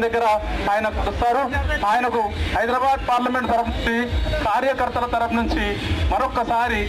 దగ్గర ఆయన వస్తారు. ఆయనకు హైదరాబాద్ పార్లమెంట్ తరఫు నుంచి కార్యకర్తల తరఫు నుంచి మరొక్కసారి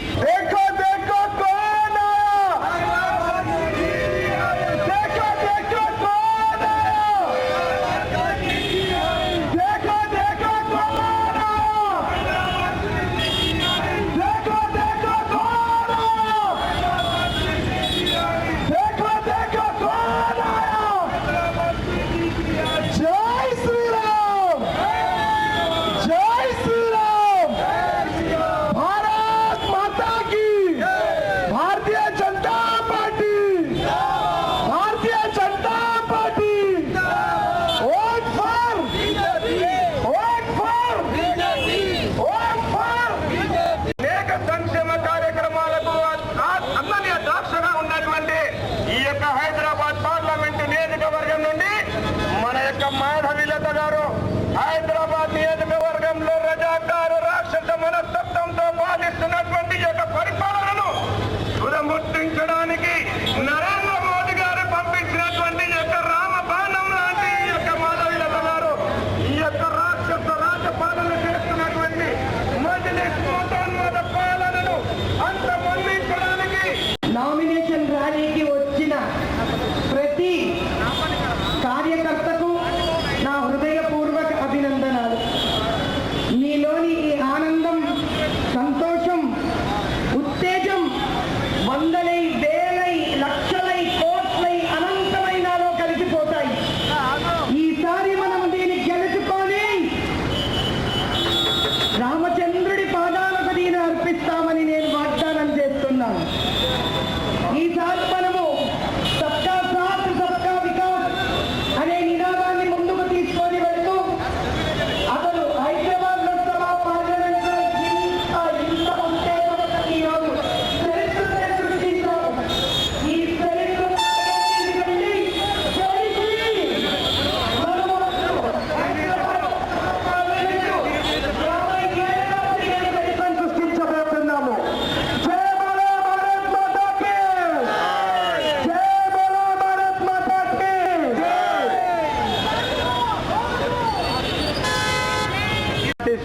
I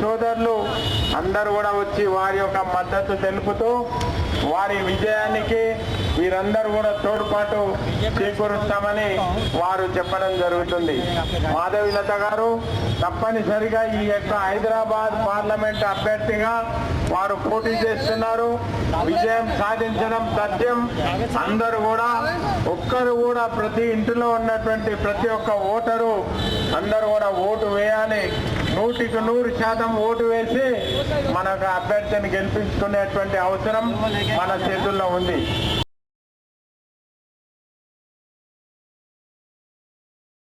సోదరులు అందరూ కూడా వచ్చి వారి యొక్క మద్దతు తెలుపుతూ వారి విజయానికి వీరందరూ కూడా తోడ్పాటు చేకూరుస్తామని వారు చెప్పడం జరుగుతుంది. మాధవిలత గారు తప్పనిసరిగా ఈ యొక్క హైదరాబాద్ పార్లమెంట్ అభ్యర్థిగా వారు పోటీ చేస్తున్నారు. విజయం సాధించడం సత్యం. అందరూ కూడా ఒక్కరు కూడా ప్రతి ఇంటిలో ఉన్నటువంటి ప్రతి ఒక్క ఓటరు అందరూ కూడా ఓటు వేయాలి. నూటికి నూరు శాతం ఓటు వేసి మనకు అభ్యర్థిని గెలిపించుకునేటువంటి అవసరం మన చేతుల్లో ఉంది.